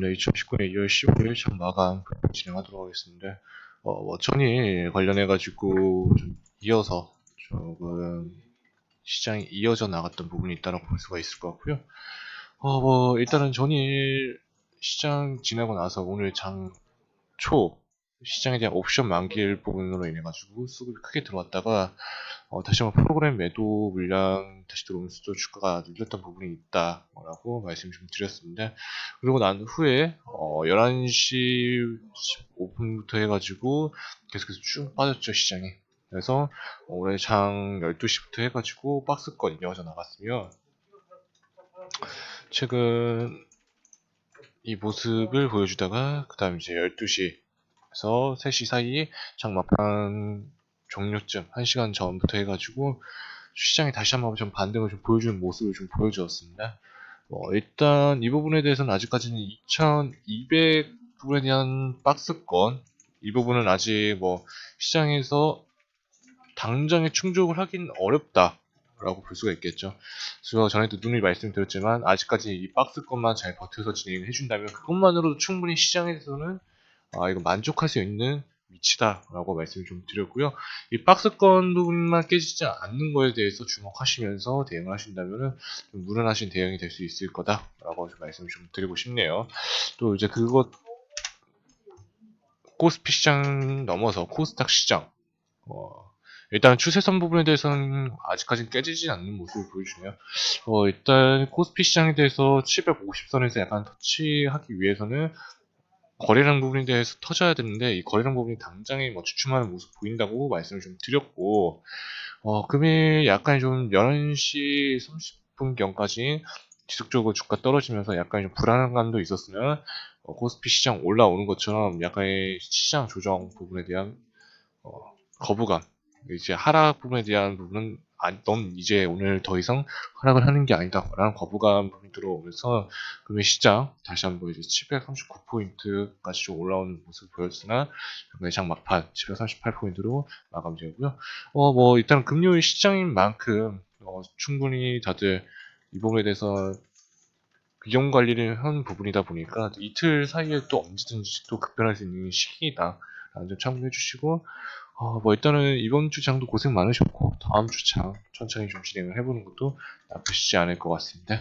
네, 2019년 2월 15일 장 마감 진행하도록 하겠습니다. 어, 뭐, 천이 관련해가지고 좀 이어서 조금 시장이 이어져 나갔던 부분이 있다고 볼 수가 있을 것 같고요. 어, 뭐, 일단은 전일 시장 지나고 나서 오늘 장 초 시장에 대한 옵션 만기일 부분으로 인해 가지고 수급이 크게 들어왔다가 어, 다시 한번 프로그램 매도 물량 다시 들어오면서도 주가가 눌렸던 부분이 있다라고 말씀 좀 드렸습니다. 그리고 난 후에 어, 11시 15분부터 해가지고 계속해서 쭉 빠졌죠 시장이. 그래서 올해 장 12시부터 해가지고 박스권 이어져 나갔으며 최근 이 모습을 보여주다가 그 다음 이제 12시 에서 3시 사이에 장막판 종료쯤 1시간 전부터 해가지고 시장이 다시 한번 좀 반등을 좀 보여주는 모습을 좀 보여주었습니다. 어, 일단 이 부분에 대해서는 아직까지는 2200 부분에 대한 박스권 이 부분은 아직 뭐 시장에서 당장에 충족을 하긴 어렵다 라고 볼 수가 있겠죠. 그래서 전에도 누누이 말씀드렸지만 아직까지 이 박스권만 잘 버텨서 진행을 해준다면 그것만으로도 충분히 시장에서는 아 이거 만족할 수 있는 위치다라고 말씀을 좀 드렸고요. 이 박스권 부분만 깨지지 않는 거에 대해서 주목하시면서 대응을 하신다면은 좀 무난하신 대응이 될 수 있을 거다라고 좀 말씀을 좀 드리고 싶네요. 또 이제 그것 코스피 시장 넘어서 코스닥 시장 어, 일단 추세선 부분에 대해서는 아직까지는 깨지지 않는 모습을 보여주네요. 어, 일단 코스피 시장에 대해서 750선에서 약간 터치하기 위해서는 거래량 부분에 대해서 터져야 되는데 이 거래량 부분이 당장에 뭐 주춤하는 모습 보인다고 말씀을 좀 드렸고 어, 금일 약간 좀 11시 30분경까지 지속적으로 주가 떨어지면서 약간 좀 불안한 감도 있었으면 어, 코스피 시장 올라오는 것처럼 약간의 시장 조정 부분에 대한 어, 거부감 이제 하락 부분에 대한 부분은 아, 넌 이제 오늘 더 이상 하락을 하는 게 아니다 라는 거부감 들어오면서 금일 시장 다시 한번 이제 739포인트까지 좀 올라오는 모습을 보였으나 매장 막판 738포인트로 마감되고요. 어 뭐 일단 금요일 시장인 만큼 어, 충분히 다들 이 부분에 대해서 비용 관리를 한 부분이다 보니까 이틀 사이에 또 언제든지 또 급변할 수 있는 시기이다 라는 점 참고해 주시고 어, 뭐 일단은 이번 주장도 고생 많으셨고 다음 주장 천천히 좀 진행을 해보는 것도 나쁘시지 않을 것 같습니다.